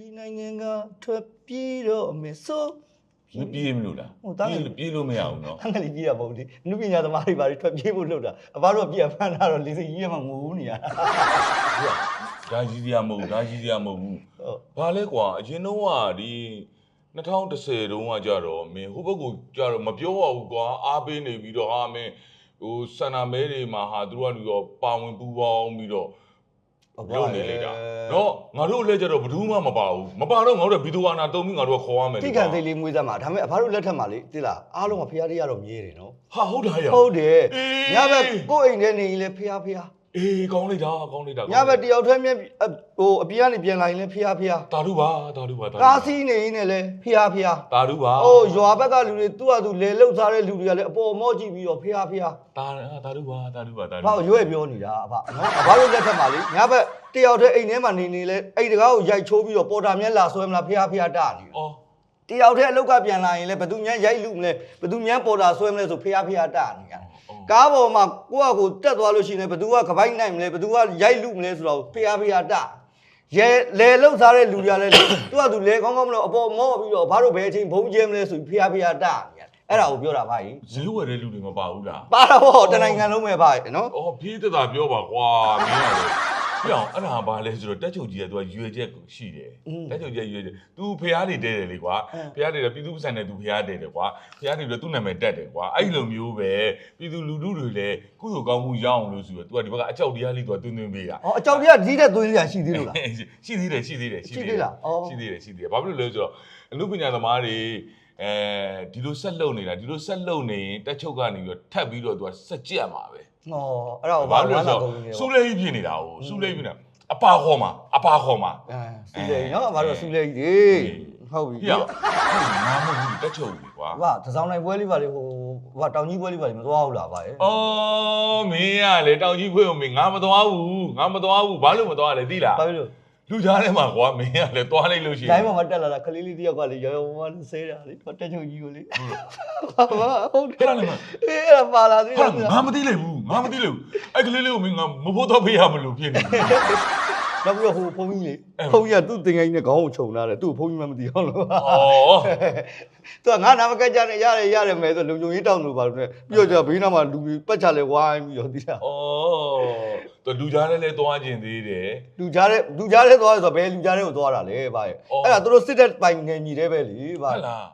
ဒီနိုင်ငံကထွက်ပြေးတော့မယ်ဆိုမပြေးမလို့လားဟုတ်တာပဲပြေးလို့ပြေးလို့မရဘူးနော်အင်္ဂလိပ်ပြေးတာမဟုတ်ဘူးအနုပညာသမားတွေပါတွေထွက်ပြေးဖို့လုပ်တာအဘတို့ကပြန်ဖမ်းတာတော့လေစိတ်ကြီးရမှငိုနေရတာဒါကြီးစရာမဟုတ်ဘူးဒါကြီးစရာမဟုတ်ဘူးဟုတ်ဘာလဲကွာအရင်တော့ကဒီ2010တုန်းကကြတော့မင်းဟိုဘက်ကကြတော့မပြောရဘူးကွာအားပေးနေပြီးတော့ဟာမင်းဟိုစန္ဒမဲတွေမှာဟာသူတို့ကလူတော့ပါဝင်ပူပေါင်းပြီးတော့ လုပ်နေလိုက်တာနော်ငါတို့လည်းကြတော့ဘယ်သူမှမပါဘူးမပါတော့ငါတို့ကဘီသူဝါနာတုံးပြီးငါတို့ကခေါ်ရမယ်တိကန်သိလေးမွေးသားမှာဒါပေမဲ့အဘတို့လက်ထက်မှာလေတိလားအားလုံးကဖျားတရားတော့မြဲတယ်နော်ဟာဟုတ်တာရဟုတ်တယ်အေးညဘက်ကိုယ့်အိမ်ထဲနေရင်လည်းဖျားဖျား အေးကောင်းလိုက်တာကောင်းလိုက်တာညဘက်တယောက်တည်းမြက်အဟိုအပြင်ကနေပြန်လာရင်လည်းဖျားဖျားတာဓုပါတာဓုပါတာဓုပါကားစီးနေရင်လည်းဖျားဖျားတာဓုပါ။အိုးရွာဘက်ကလူတွေသူ့ဟာသူလေလှုပ်စားတဲ့လူတွေကလည်းအပေါ်မော့ကြည့်ပြီးတော့ဖျားဖျားတာတာဓုပါတာဓုပါတာဓု။ဘာရွဲ့ပြောနေတာအဖနော်။အဖတို့လက်ထက်မှာလေညဘက်တယောက်တည်းအိမ်ထဲမှာနေနေလဲအိမ်တကားကိုရိုက်ချိုးပြီးတော့ပေါ်တာမြက်လာဆွဲမလားဖျားဖျားတနေတာအော်။ တယောက်တည်းအလောက်ကပြန်လာရင်လည်းဘသူမြန်းရိုက်လူမလဲဘသူမြန်းပေါ်တာဆွဲမလဲဆိုဖျားဖျားတနေတာ။ကားပေါ်မှာကိုယ့်ဟာကိုယ်တက်သွားလို့ရှိရင်လည်းဘသူကကပိုက်နိုင်မလဲဘသူကရိုက်လူမလဲဆိုတော့ဖျားဖျားတရဲလေလှုပ်စားတဲ့လူတွေကလည်းသူ့ဟာသူလေကောင်းကောင်းမလို့အပေါ်မော့ပြီးတော့ဘာလို့ဘယ်အချိန်ဘုံကျဲမလဲဆိုပြီးဖျားဖျားတနေတာ။အဲ့ဒါကိုပြောတာဗျာကြီးဈေးဝယ်တဲ့လူတွေမပါဘူးလားပါတော့တနိုင်ငံလုံးပဲပါနော်အော်ဖေးသက်သာပြောပါကွာမင်းရတယ် ပြောင်းအဲ့ဒါဘာလဲဆိုတော့တက်ချုပ်ကြီးကသူကရွေချက်ရှိတယ်တက်ချုပ်ကြီးရွေချက် तू ဖះတွေတဲတယ်လေကွာဖះတွေပြည်သူပစံနဲ့ तू ဖះတဲတယ်ကွာဖះတွေလည်းသူ့နာမည်တက်တယ်ကွာအဲ့လိုမျိုးပဲပြည်သူလူထုတွေလည်းကုသိုလ်ကောင်းမှုရအောင်လို့ဆိုတော့ तू ကဒီဘက်ကအကြောက်တရားလေး तू ကတွင်းတွင်းပေးတာ ဟောအကြောက်တရားကြီးတဲ့သွေးစရာရှိသေးလို့လား ရှိသေးတယ်ရှိသေးတယ် ရှိသေးလားအော် ရှိသေးတယ်ရှိသေးတယ်ဘာဖြစ်လို့လဲဆိုတော့အမှုပညာသမားတွေအဲဒီလိုဆက်လုံနေတာဒီလိုဆက်လုံနေရင်တက်ချုပ်ကနေပြီးတော့ထပ်ပြီးတော့ तू ကဆက်ကြက်မှာပဲ ဟောအဲ့ဒါကိုဘာဘာလို့လို့လဲလဲဆိုဆိုတော့တော့စူလေးဖြစ်နေတာကိုစူလေးဖြစ်နေတာအပါခေါ်မှာအပါခေါ်မှာအဲစူလေနော်ဘာလို့စူလေကြီးဟုတ်ပြီပြငါမဟုတ်ဘူးတက်ချုပ်ပြီကွာဘာသဆောင်နိုင်ပွဲလေးပါလေဟိုဘာတောင်ကြီးပွဲလေးပါလေမသွားဘူးလားဗျာအော်မင်းကလေတောင်ကြီးဖွေးကိုမင်းငါမသွားဘူးငါမသွားဘူးဘာလို့မသွားလဲသိလားဘာဖြစ်လို့လူကြားထဲမှာကွာမင်းကလေသွားလိုက်လို့ရှိရဒိုင်င်းပေါ်မှာတက်လာတာကလေးလေးတယောက်ကလေရောရောမမဆဲတာလေတက်ချုပ်ကြီးကိုလေဟာဟုတ်တယ်အဲ့ဒါလည်းမအေးအဲ့ဒါပါလာသေးဟာတယ်ငါမသိလိုက်ဘူး ငါမသိလိုက်ဘူးအဲ့ကလေးလေးကိုမင်းငါမဖို့တော့ဖေးရမလို့ဖြစ်နေတယ်နောက်ပြီးတော့ဟိုဖုန်းကြီးလေဖုန်းကြီးကသူ့တင်ငိုင်းနဲ့ခေါင်းကိုခြုံလာတယ်သူ့ဖုန်းကြီးမှမသိအောင်လို့ဩသူကငါနာမကကြနဲ့ရတယ်ရတယ်မယ်ဆိုလုံခြုံရေးတောင်းလို့ပါလို့နဲ့ပြီးတော့ကျဘေးနားမှာလူတွေပတ်ချလဲဝိုင်းပြီးတော့ဒီလားဩသူလူကြားထဲလဲသွားကျင်သေးတယ်လူကြားတဲ့လူကြားတဲ့သွားတယ်ဆိုတော့ဘယ်လူကြားတဲ့ကိုသွားတာလဲဗျာရဲ့အော်အဲ့ဒါသူတို့စစ်တဲ့ပိုင်ငယ်မြည်တဲ့ပဲလေဗျာဟုတ်လား